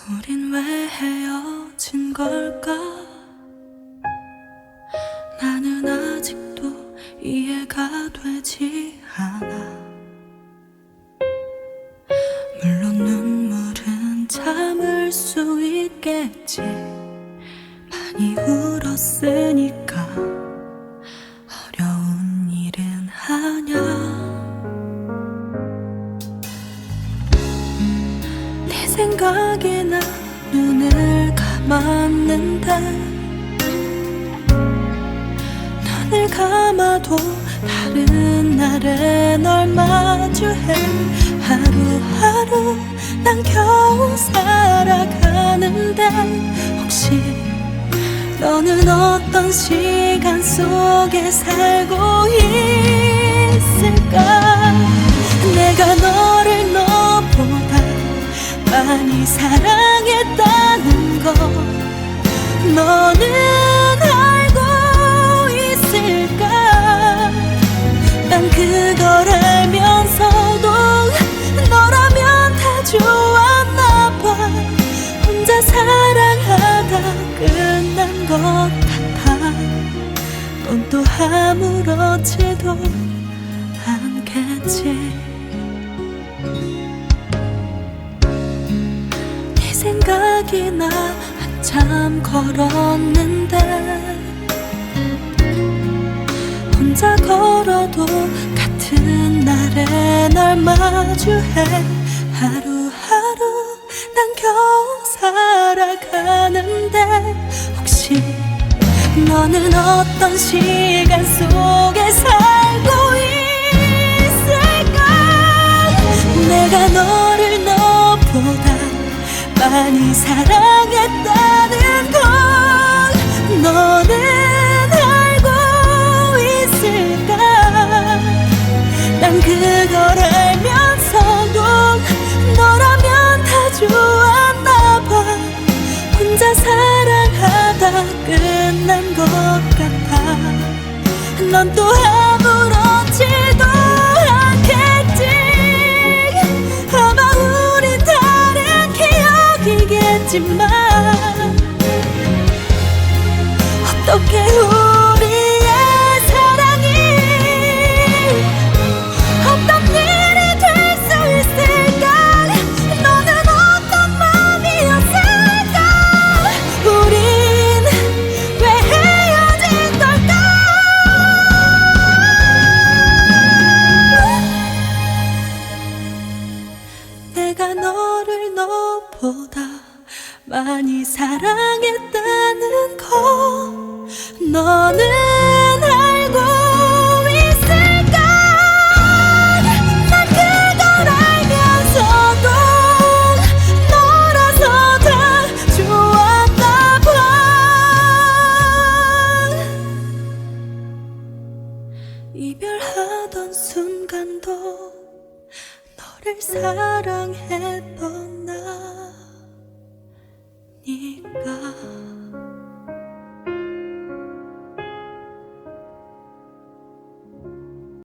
우린 왜 헤어진 걸까? 나는 아직도 이해가 되지 않아. 물론 눈물은 참을 수 있겠지. 많이 울었으니까 어려운 일은 아냐. 네 생각에 감았는데 눈을 감아도 다른 날에 널 마주해. 하루하루 난 겨우 살아가는데 혹시 너는 어떤 시간 속에 살고 있을까? 내가 너를 너보다 많이 사랑 같아. 넌 또 아무렇지도 않겠지. 네 생각이 나 한참 걸었는데 혼자 걸어도 같은 날에 널 마주해 하루하루 난 겨우 살아가는데 너는 어떤 시간 속에 살고 있을까? 내가 너를 너보다 많이 사랑했다는 걸 너는 알고 있을까? 난 그걸 알면서도 너라면 다 좋았나 봐. 혼자 사랑하다 끝난 것 같아. 넌 또 아무렇지도 않겠지. 아마 우린 다른 기억이겠지만 어떻게 내가 너를 너보다 많이 사랑했다는 거 너는 알고 있을까? 난 그걸 알면서도 너라서 다 좋았나 봐. 이별하던 순간도 너를 사랑했던 나니까.